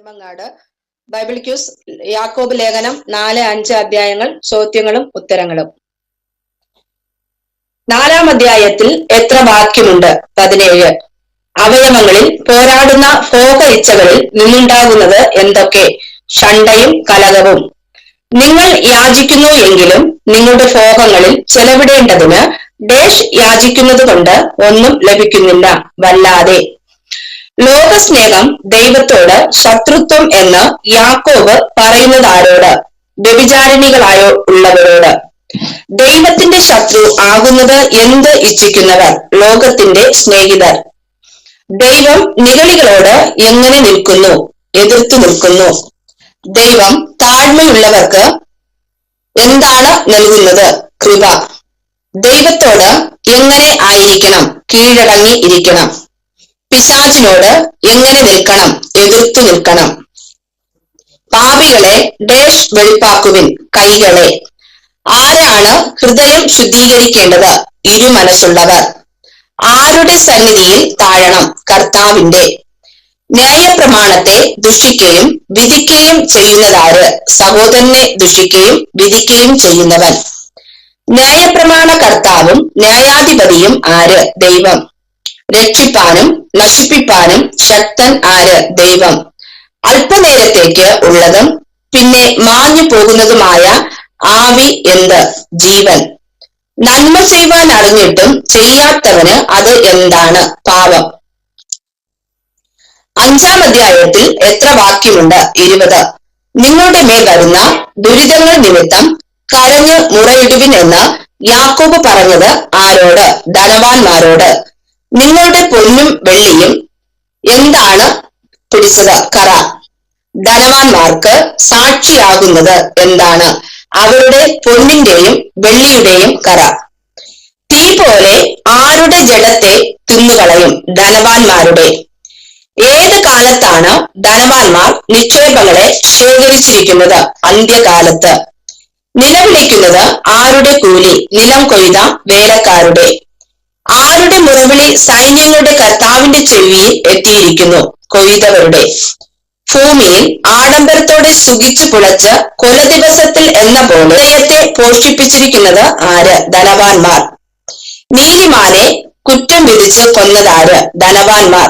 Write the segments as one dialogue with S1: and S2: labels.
S1: Nedumangad Bible quiz യാക്കോബ് ലേഖനം നാല് അഞ്ച് അധ്യായങ്ങൾ ചോദ്യങ്ങളും ഉത്തരങ്ങളും. നാലാം അധ്യായത്തിൽ എത്ര വാക്യമുണ്ട്? പതിനേഴ്. അവയവങ്ങളിൽ പോരാടുന്ന ഭോഗ ഇച്ഛകളിൽ നിന്നുണ്ടാകുന്നത് എന്തൊക്കെ? ഷണ്ടയും കലകവും. നിങ്ങൾ യാചിക്കുന്നു എങ്കിലും നിങ്ങളുടെ ഭോഗങ്ങളിൽ ചെലവിടേണ്ടതിന് ഡേഷ് യാചിക്കുന്നത് കൊണ്ട് ഒന്നും ലഭിക്കുന്നില്ല. വല്ലാതെ. ലോകസ്നേഹം ദൈവത്തോട് ശത്രുത്വം എന്ന് യാക്കോബ് പറയുന്നത് ആരോട് വ്യഭിചാരിണികളായോ ഉള്ളവരോട്? ദൈവത്തിന്റെ ശത്രു ആകുന്നത് എന്ത് ഇച്ഛിക്കുന്നവർ? ലോകത്തിന്റെ സ്നേഹിതർ. ദൈവം നിഗളികളോട് എങ്ങനെ നിൽക്കുന്നു? എതിർത്തു നിൽക്കുന്നു. ദൈവം താഴ്മയുള്ളവർക്ക് എന്താണ് നൽകുന്നത്? കൃപ. ദൈവത്തോട് എങ്ങനെ ആയിരിക്കണം? കീഴടങ്ങി ഇരിക്കണം. പിശാചിനോട് എങ്ങനെ നിൽക്കണം എതിർത്തു നിൽക്കണം. പാപികളെ ഡേഷ് വെളിപ്പാക്കുവിൻ കൈകളെ. ആരാണ് ഹൃദയം ശുദ്ധീകരിക്കേണ്ടത്? ഇരുമനസ്സുള്ളവർ. ആരുടെ സന്നിധിയിൽ താഴണം കർത്താവിന്റെ? ന്യായപ്രമാണത്തെ ദുഷിക്കുകയും വിധിക്കുകയും ചെയ്യുന്നതാര്? സഹോദരനെ ദുഷിക്കുകയും വിധിക്കുകയും ചെയ്യുന്നവൻ. ന്യായപ്രമാണ കർത്താവും ന്യായാധിപതിയും ആര്? ദൈവം. രക്ഷിപ്പാനും നശിപ്പിപ്പാനും ശക്തൻ ആര്? ദൈവം. അല്പനേരത്തേക്ക് ഉള്ളതും പിന്നെ മാഞ്ഞു പോകുന്നതുമായ ആവി എന്ത്? ജീവൻ. നന്മ ചെയ്യുവാൻ അറിഞ്ഞിട്ടും ചെയ്യാത്തവന് അത് എന്താണ്? പാപം. അഞ്ചാം അധ്യായത്തിൽ എത്ര വാക്യമുണ്ട്? ഇരുപത്. നിങ്ങളുടെ മേൽ വരുന്ന ദുരിതങ്ങൾ നിമിത്തം കരഞ്ഞ് മുറയിടുവിൻ എന്ന് യാക്കോബ് പറഞ്ഞത് ആരോട്? ധനവാന്മാരോട്. നിങ്ങളുടെ പൊന്നും വെള്ളിയും എന്താണ് പിടിച്ചത് കറ. ധനവാന്മാർക്ക് സാക്ഷിയാകുന്നത് എന്താണ്? അവരുടെ പൊന്നിന്റെയും വെള്ളിയുടെയും കറ. തീ പോലെ ആരുടെ ജഡത്തെ തിന്നുകളയും ധനവാന്മാരുടെ? ഏത് കാലത്താണ് ധനവാന്മാർ നിക്ഷേപങ്ങളെ ശേഖരിച്ചിരിക്കുന്നത്? അന്ത്യകാലത്ത്. നിലവിളിക്കുന്നത് ആരുടെ കൂലി? നിലം കൊയ്ത വേലക്കാരുടെ. ആരുടെ മുറവിളി സൈന്യങ്ങളുടെ കർത്താവിന്റെ ചെവിയിൽ എത്തിയിരിക്കുന്നു? കൊയ്തവരുടെ. ഭൂമിയിൽ ആഡംബരത്തോടെ സുഖിച്ചു പുളച്ച് കൊല ദിവസത്തിൽ എന്ന പോലെ ഹൃദയത്തെ പോഷിപ്പിച്ചിരിക്കുന്നത് ആര്? ധനവാന്മാർ. നീതിമാനെ കുറ്റം വിധിച്ച് കൊന്നതാര്? ധനവാന്മാർ.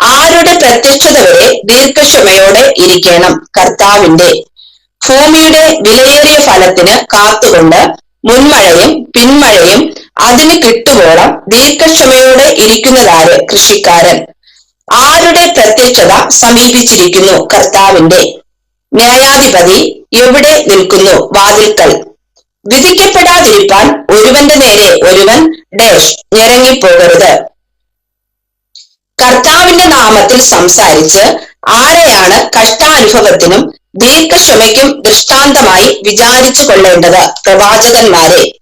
S1: ആരുടെ പ്രത്യക്ഷത വരെ ദീർഘക്ഷമയോടെ ഇരിക്കണം? കർത്താവിന്റെ. ഭൂമിയുടെ വിലയേറിയ ഫലത്തിന് കാത്തുകൊണ്ട് മുൻമഴയും പിന്മഴയും അതിന് കിട്ടുവോളം ദീർഘക്ഷമയോടെ ഇരിക്കുന്നതാര് കൃഷിക്കാരൻ? ആരുടെ പ്രത്യക്ഷത സമീപിച്ചിരിക്കുന്നു കർത്താവിന്റെ? ന്യായാധിപതി എവിടെ നിൽക്കുന്നു? വാതിൽക്കൽ. വിധിക്കപ്പെടാതിരിക്കാൻ ഒരുവന്റെ നേരെ ഒരുവൻ ഡേഷ് ഞെരങ്ങിപ്പോകരുത്. കർത്താവിന്റെ നാമത്തിൽ സംസാരിച്ച് ആരെയാണ് കഷ്ടാനുഭവത്തിനും ദീർഘക്ഷമയ്ക്കും ദൃഷ്ടാന്തമായി വിചാരിച്ചു കൊള്ളേണ്ടത്? പ്രവാചകന്മാരെ.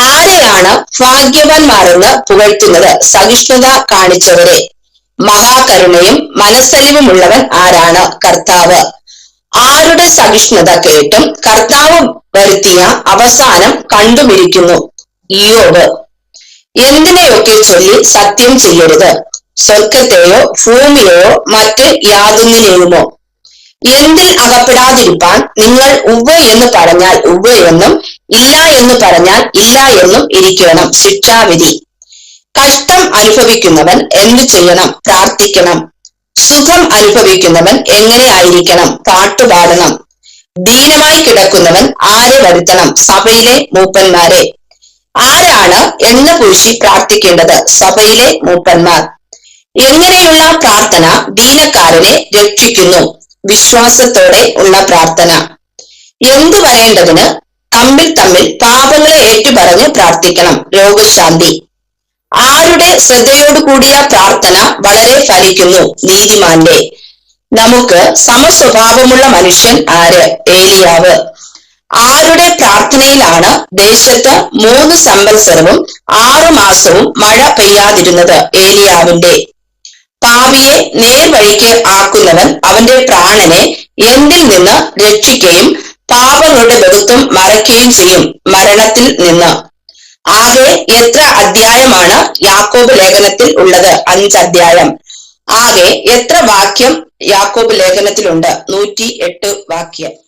S1: ആരെയാണ് ഭാഗ്യവാന്മാരെന്ന് പുകഴ്ത്തുന്നത്? സഹിഷ്ണുത കാണിച്ചവരെ. മഹാകരുണയും മനസ്സലിവുമുള്ളവൻ ആരാണ്? കർത്താവ്. ആരുടെ സഹിഷ്ണുത കേട്ടും കർത്താവ് വരുത്തിയ അവസാനം കണ്ടുപിടിക്കുന്നു ഇയോബ് എന്തിനെയൊക്കെ ചൊല്ലി സത്യം ചെയ്യരുത്? സ്വർഗത്തെയോ ഭൂമിയെയോ മറ്റ് യാതൊന്നിനെയുമോ? എന്തിൽ അകപ്പെടാതിരിപ്പാൻ നിങ്ങൾ ഉവ്വ എന്ന് പറഞ്ഞാൽ ഉവ്വ എന്നും ഇല്ല എന്ന് പറഞ്ഞാൽ ഇല്ല എന്നും ഇരിക്കണം. ശിക്ഷാവിധി. കഷ്ടം അനുഭവിക്കുന്നവൻ എന്തു ചെയ്യണം? പ്രാർത്ഥിക്കണം. സുഖം അനുഭവിക്കുന്നവൻ എങ്ങനെ ആയിരിക്കണം? പാട്ടുപാടണം ദീനമായി കിടക്കുന്നവൻ ആരെ വരുത്തണം? സഭയിലെ മൂപ്പന്മാരെ. ആരാണ് എണ്ണ പൂശി പ്രാർത്ഥിക്കേണ്ടത്? സഭയിലെ മൂപ്പന്മാർ. എങ്ങനെയുള്ള പ്രാർത്ഥന ദീനക്കാരനെ രക്ഷിക്കുന്നു? വിശ്വാസത്തോടെ ഉള്ള പ്രാർത്ഥന. എന്തു പറയേണ്ടതിന് തമ്മിൽ തമ്മിൽ പാപങ്ങളെ ഏറ്റുപറഞ്ഞ് പ്രാർത്ഥിക്കണം. രോഗശാന്തി. ആരുടെ ശ്രദ്ധയോടു കൂടിയ പ്രാർത്ഥന വളരെ ഫലിക്കുന്നു. നീതിമാന്റെ. നമുക്ക് സമസ്വഭാവമുള്ള മനുഷ്യൻ ആര്? ഏലിയാവ്. ആരുടെ പ്രാർത്ഥനയിലാണ് ദേശത്ത് മൂന്ന് സംവത്സരവും ആറു മാസവും മഴ പെയ്യാതിരുന്നത്? ഏലിയാവിന്റെ. പാവിയെ നേർവഴിക്ക് ആക്കുന്നവൻ അവന്റെ പ്രാണനെ എന്തിൽ നിന്ന് രക്ഷിക്കുകയും പാപങ്ങളുടെ ബഹുത്വം മറയ്ക്കുകയും ചെയ്യും മരണത്തിൽ നിന്ന്. ആകെ എത്ര അധ്യായമാണ് യാക്കോബ് ലേഖനത്തിൽ ഉള്ളത്? അഞ്ച് അധ്യായം. ആകെ എത്ര വാക്യം യാക്കോബ് ലേഖനത്തിലുണ്ട്? നൂറ്റി എട്ട് വാക്യം.